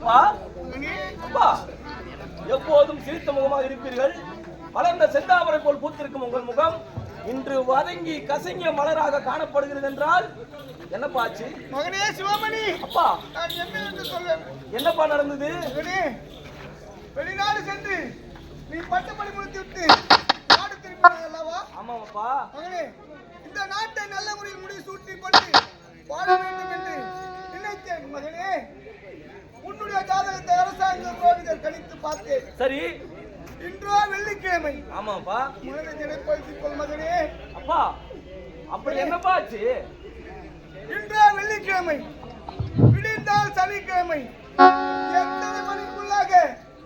அப்பா அப்பா எப்போதும் சிரித்த முகமாக இருப்பீர்கள். வளர்ந்த செந்தாமரை போல் பூத்திருக்கும் உங்கள் முகம் இன்று வதங்கி கசங்கிய மலராக காணப்படுகிறது என்றால் என்னப்பா ஆச்சு? மகனே சிவமணி! அப்பா! என்னப்பா நடந்தது? வெளிநாடு சென்று நீ பட்டப்படி முடித்து விட்டு நாடு திரும்பினாய் அல்லவா ஆமாப்பா மகனே இந்த நாட்டை நல்ல முறையில் முடி சூட்டி கொண்டு வாழ வேண்டும் என்று கணித்து பார்த்தேன். சரி. இன்றோ வெள்ளிக்கிழமை. ஆமாப்பா. மனதை திடப்படுத்திக் கொள் மகனே. அப்பா அப்படி என்னப்பா ஆச்சு? இன்றோ வெள்ளிக்கிழமை. விடிந்தால் சனிக்கிழமை. எத்தனை மணிக்குள்ளாக?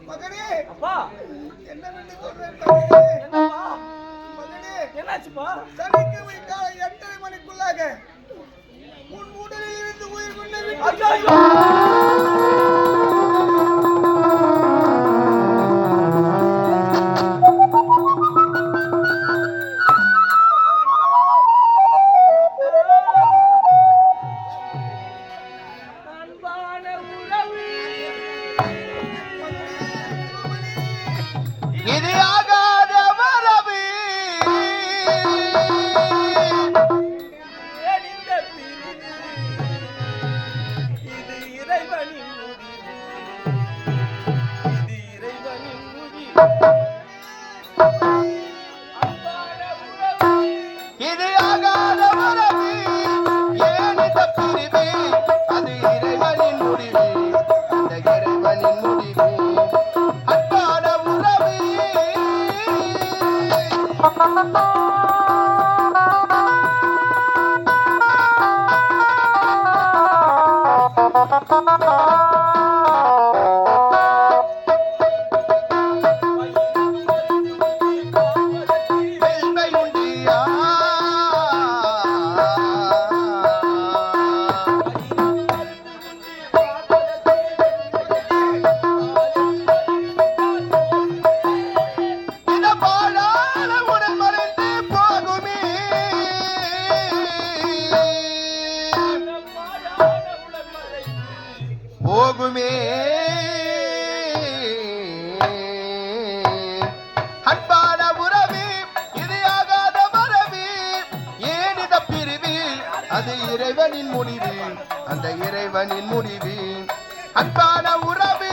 மகனே. அப்பா. சொல்வேன் மகனே? என்னப்பா? மகனே. என்னாச்சுப்பா? சனிக்கிழமை காலை எட்டரை மணிக்குள்ளாக. உன் உடலில் இருந்து உயிர் கொண்டு இது ஆகாத போகுமே. அன்பான உறவு இது ஆகாத வரவு ஏன் இந்த அது இறைவனின் முடிவு. அந்த இறைவனின் முடிவு. அன்பான உறவு.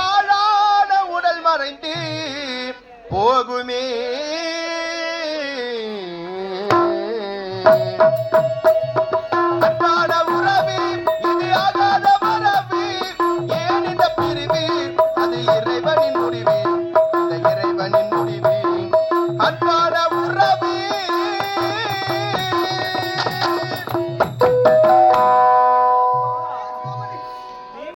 பாழான உடல் மறைந்து போகுமே.